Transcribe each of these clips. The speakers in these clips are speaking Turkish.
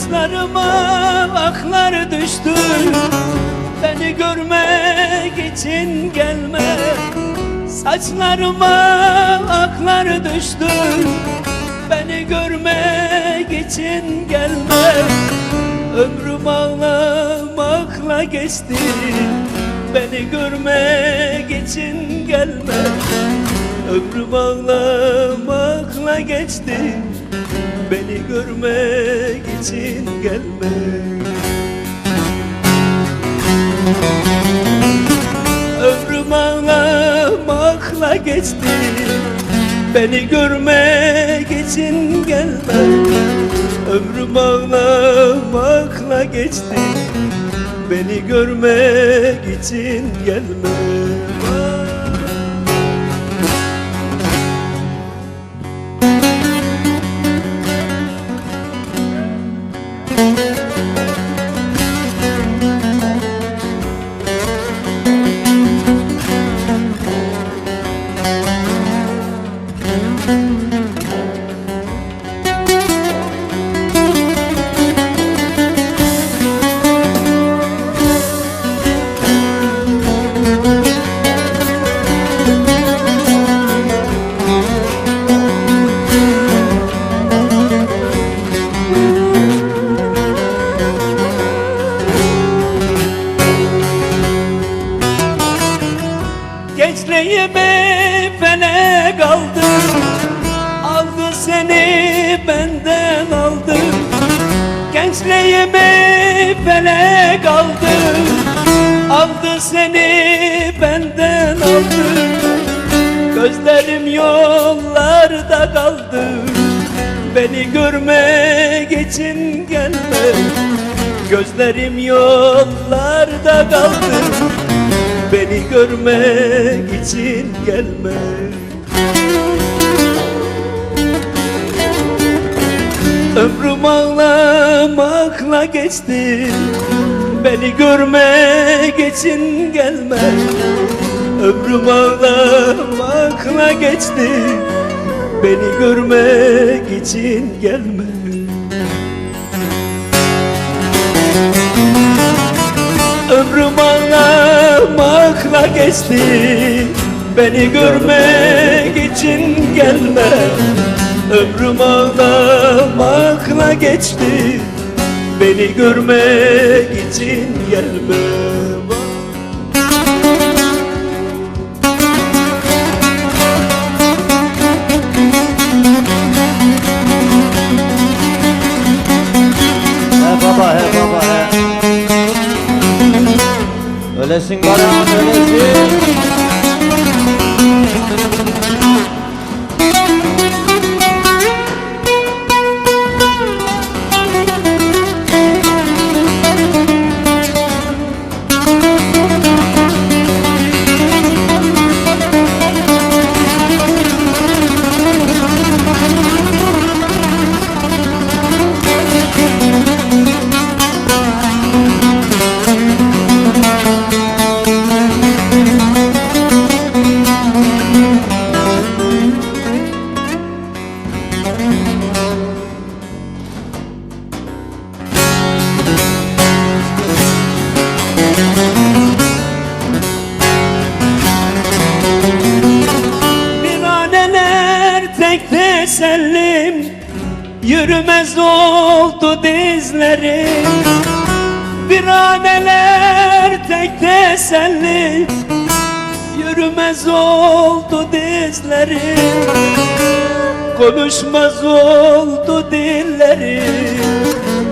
Saçlarıma aklar düştü. Beni görmek için gelme. Saçlarıma aklar düştü. Beni görmek için gelme. Ömrüm ağlamakla geçti. Beni görmek için gelme. Ömrüm ağlamakla geçti. Beni görmek için gelme Ömrüm ağlamakla geçti Beni görmek için gelme Ömrüm ağlamakla geçti Beni görmek için gelme Gençliğimi benden aldı Gençliğimi felek aldı Aldı seni benden aldı Gözlerim yollarda kaldı. Beni görmek için gelme. Gözlerim yollarda kaldı. Beni görmek için gelme Ömrüm ağlamakla geçti. Beni görmek için gelme. Ömrüm ağlamakla geçti. Beni görmek için gelme. Ömrüm ağlamakla geçti. Beni görmek için gelme Ömrüm ağlamakla geçti. Beni görmek için gelme He baba he baba he. Ölesin baran ölesin tesellim Yürümez oldu dizlerim. Viraneler tek tesellim Yürümez oldu dizlerim. Konuşmaz oldu dillerim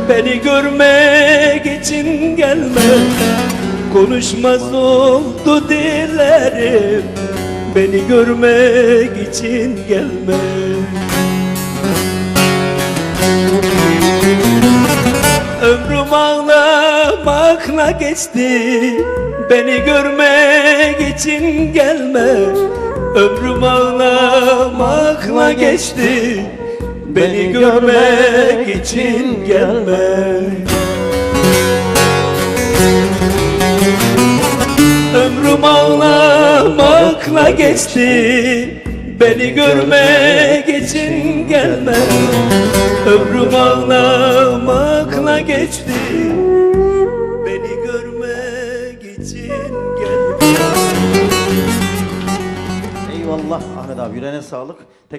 Beni görmek için gelme Konuşmaz oldu dillerim Beni görmek için gelme ağlamakla geçti. Beni görmek için gelme. Ömrüm ağlamakla geçti. Beni görmek için gelme. Ömrüm ağlamakla geçti. Beni görmek için gelme. Ömrüm ağlamakla geçti abi yüreğine sağlık. Tek